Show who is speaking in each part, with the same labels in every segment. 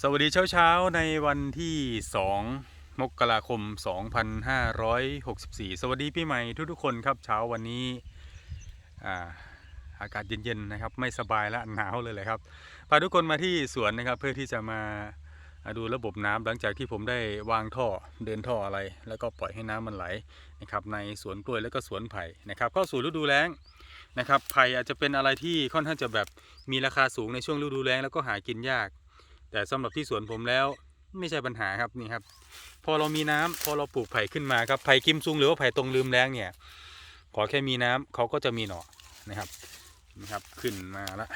Speaker 1: สวัสดีเช้าเช้าๆในวันที่ 2 มกราคม 2564 สวัสดีปีใหม่ทุกๆคนครับเช้าวันนี้อ่าอากาศเย็นๆนะครับ ไม่สบายและหนาวเลยเลยครับพาทุกคนมาที่สวนนะครับ เพื่อที่จะมาดูระบบน้ำหลังจากที่ผมได้วางท่อเดินท่ออะไร แล้วก็ปล่อยให้น้ำมันไหลนะครับ ในสวนกล้วยแล้วก็สวนไผ่นะครับเข้าสู่ฤดูแล้งนะครับไผ่อาจจะเป็นอะไรที่ค่อนข้างจะแบบมีราคาสูงในช่วงฤดูแล้งแล้วก็หากินยาก แต่สำหรับที่สวนผมแล้วไม่ใช่ปัญหาครับนี่ครับ พอเรามีน้ำพอเราปลูกไผ่ขึ้นมาครับไผ่กิมซุงหรือว่าไผ่ตรงลืมแรงเนี่ย ขอแค่มีน้ำเขาก็จะมีหน่อนะครับนี่ครับขึ้นมาละ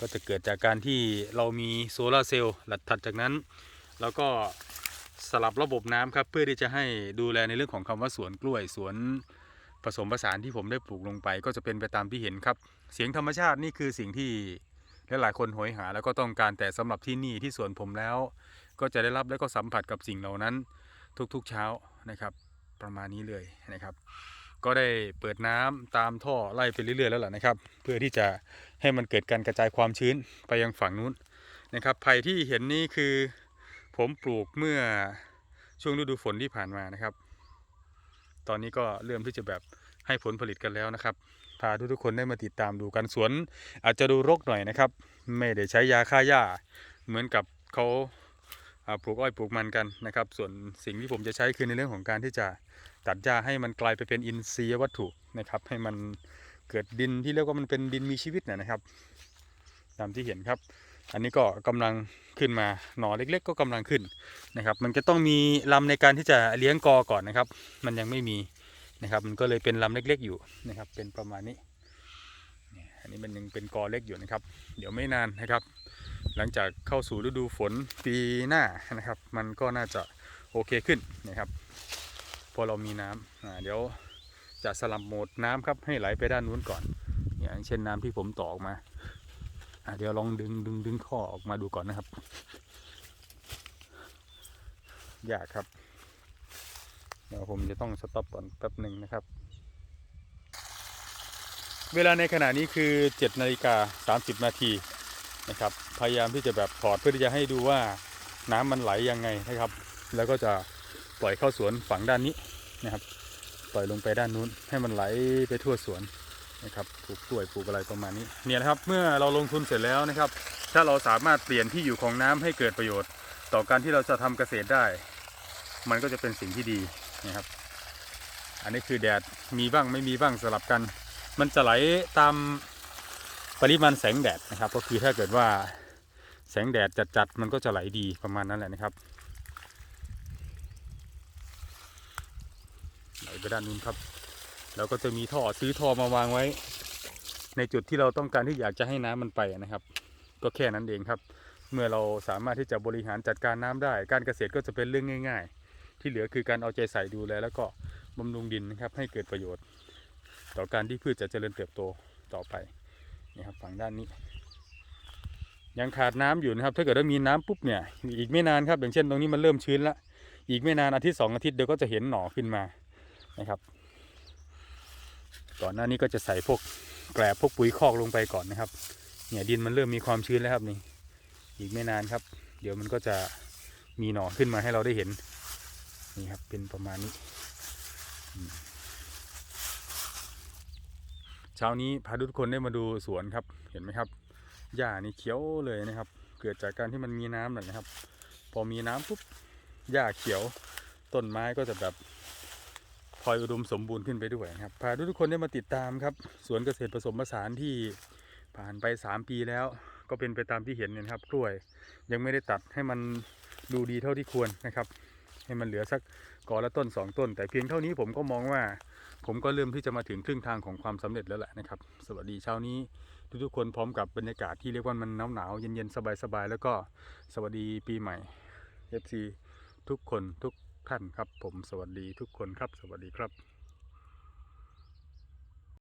Speaker 1: ก็จะเกิดจากการที่เรามีโซลาร์เซลล์หลัดถัดจากนั้น แล้วก็สลับระบบน้ำครับ เพื่อที่จะให้ดูแลในเรื่องของคำว่าสวนกล้วยสวนผสมผสานที่ผมได้ปลูกลงไป ก็จะเป็นไปตามที่เห็นครับ เสียงธรรมชาตินี่คือสิ่งที่ และหลายคนโหยหาแล้วก็ต้องการแต่สำหรับที่นี่ที่สวนผมแล้ว ก็จะได้รับและก็สัมผัสกับสิ่งเหล่านั้นทุกๆเช้านะครับ ประมาณนี้เลยนะครับ ก็ได้เปิดน้ำตามท่อไล่ไปเรื่อยๆแล้วล่ะนะครับ เพื่อที่จะให้มันเกิดการกระจายความชื้นไปยังฝั่งนู้นนะครับไผ่ที่เห็นนี่คือผมปลูกเมื่อช่วงฤดูฝนที่ผ่านมานะครับ ตอนนี้ก็เริ่มที่จะแบบให้ผลผลิตกันแล้วนะครับ พาทุกๆคนได้มาติดตามดูกันสวน อาจจะดูรกหน่อยนะครับ ไม่ได้ใช้ยาฆ่าหญ้า เหมือนกับเขาาปลูกอ้อยปลูกมันกันนะครับ ส่วนสิ่งที่ผมจะใช้คือในเรื่องของการที่จะตัดหญ้าให้มันกลายไปเป็นอินทรีย์วัตถุนะครับ ให้มันเกิดดินที่เรียกว่ามันเป็นดินมีชีวิตนะนะครับ ตามที่เห็นครับ อันนี้ก็กำลังขึ้นมาหน่อเล็ก ๆ ก็กำลังขึ้นนะครับ มันจะต้องมีลำในการที่จะเลี้ยงกอก่อนนะครับ มันยังไม่มี นะครับ มันก็เลยเป็นลำเล็ก ๆ อยู่นะครับ เป็นประมาณนี้อันนี้มันยังเป็นกอเล็กอยู่นะครับ เดี๋ยวไม่นานนะครับ หลังจากเข้าสู่ฤดูฝนปีหน้านะครับ มันก็น่าจะโอเคขึ้นนะครับ พอเรามีน้ำเดี๋ยวจะสลับโหมดน้ำครับให้ไหลไปด้านนู้นก่อน อย่างเช่นน้ำที่ผมต่อออกมาอ่าเดี๋ยวลองดึงดึงดึงข้อออกมาดูก่อนนะครับยากครับ เดี๋ยวผมจะต้องสต็อปก่อนแป๊บหนึ่งนะครับ เวลาในขณะนี้คือ7นาฬิกา30 นาทีนะครับ พยายามที่จะแบบถอดเพื่อที่จะให้ดูว่าน้ำมันไหลยังไงนะครับ แล้วก็จะปล่อยเข้าสวนฝั่งด้านนี้นะครับ ปล่อยลงไปด้านนู้นให้มันไหลไปทั่วสวนนะครับปลูกกล้วยปลูกอะไรประมาณนี้เนี่ยนะครับเมื่อเราลงทุนเสร็จแล้วนะครับ ถ้าเราสามารถเปลี่ยนที่อยู่ของน้ำให้เกิดประโยชน์ ต่อการที่เราจะทำเกษตรได้ มันก็จะเป็นสิ่งที่ดี นะครับ อันนี้คือแดดมีบ้างไม่มีบ้างสลับกัน มันจะไหลตามปริมาณแสงแดดนะครับ ก็คือถ้าเกิดว่าแสงแดดจัดๆมันก็จะไหลดีประมาณนั้นแหละนะครับไหลไปด้านนู้นครับ แล้วก็จะมีท่อซื้อท่อมาวางไว้ ในจุดที่เราต้องการที่อยากจะให้น้ำมันไปนะครับ ก็แค่นั้นเองครับ เมื่อเราสามารถที่จะบริหารจัดการน้ำได้ การเกษตรก็จะเป็นเรื่องง่าย ๆ ที่เหลือคือการเอาใจใส่ดูแลแล้วก็บำรุงดินนะครับให้เกิดประโยชน์ ต่อการที่พืชจะเจริญเติบโตต่อไปนี่ครับฝั่งด้านนี้ ยังขาดน้ำอยู่นะครับ ถ้าเกิดว่ามีน้ำปุ๊บเนี่ยอีกไม่นานครับ อย่างเช่นตรงนี้มันเริ่มชื้นละอีกไม่นานอาทิตย์สองอาทิตย์เดี๋ยวก็จะเห็นหน่อขึ้นมานะครับก่อนหน้านี้ก็จะใส่พวกแกลบพวกปุ๋ยคอกลงไปก่อนนะครับ เนี่ยดินมันเริ่มมีความชื้นแล้วครับนี่ อีกไม่นานครับ เดี๋ยวมันก็จะมีหน่อขึ้นมาให้เราได้เห็น นี่ครับเป็นประมาณนี้เช้านี้พาทุกคนได้มาดูสวนครับ เห็นไหมครับหญ้านี่เขียวเลยนะครับ เกิดจากการที่มันมีน้ำนั่นนะครับ พอมีน้ำปุ๊บหญ้าเขียว ต้นไม้ก็จะแบบพลอยอุดมสมบูรณ์ขึ้นไปด้วยนะครับพาทุกคนได้มาติดตามครับ สวนเกษตรผสมผสานที่ผ่านไป 3 ปีแล้ว ก็เป็นไปตามที่เห็นเนี่ยนะครับกล้วยยังไม่ได้ตัดให้มันดูดีเท่าที่ควรนะครับ ให้มันเหลือสักกอละต้น 2 ต้น แต่เพียงเท่านี้ผมก็มองว่า ผมก็เริ่มที่จะมาถึงครึ่งทางของความสำเร็จแล้วแหละนะครับ สวัสดีเช้านี้ ทุกๆคนพร้อมกับบรรยากาศที่เรียกว่ามันหนาวหนาวเย็นๆสบายๆแล้วก็สวัสดีปีใหม่ FC ทุกคนทุกท่านครับ ผมสวัสดีทุกคนครับ สวัสดีครับ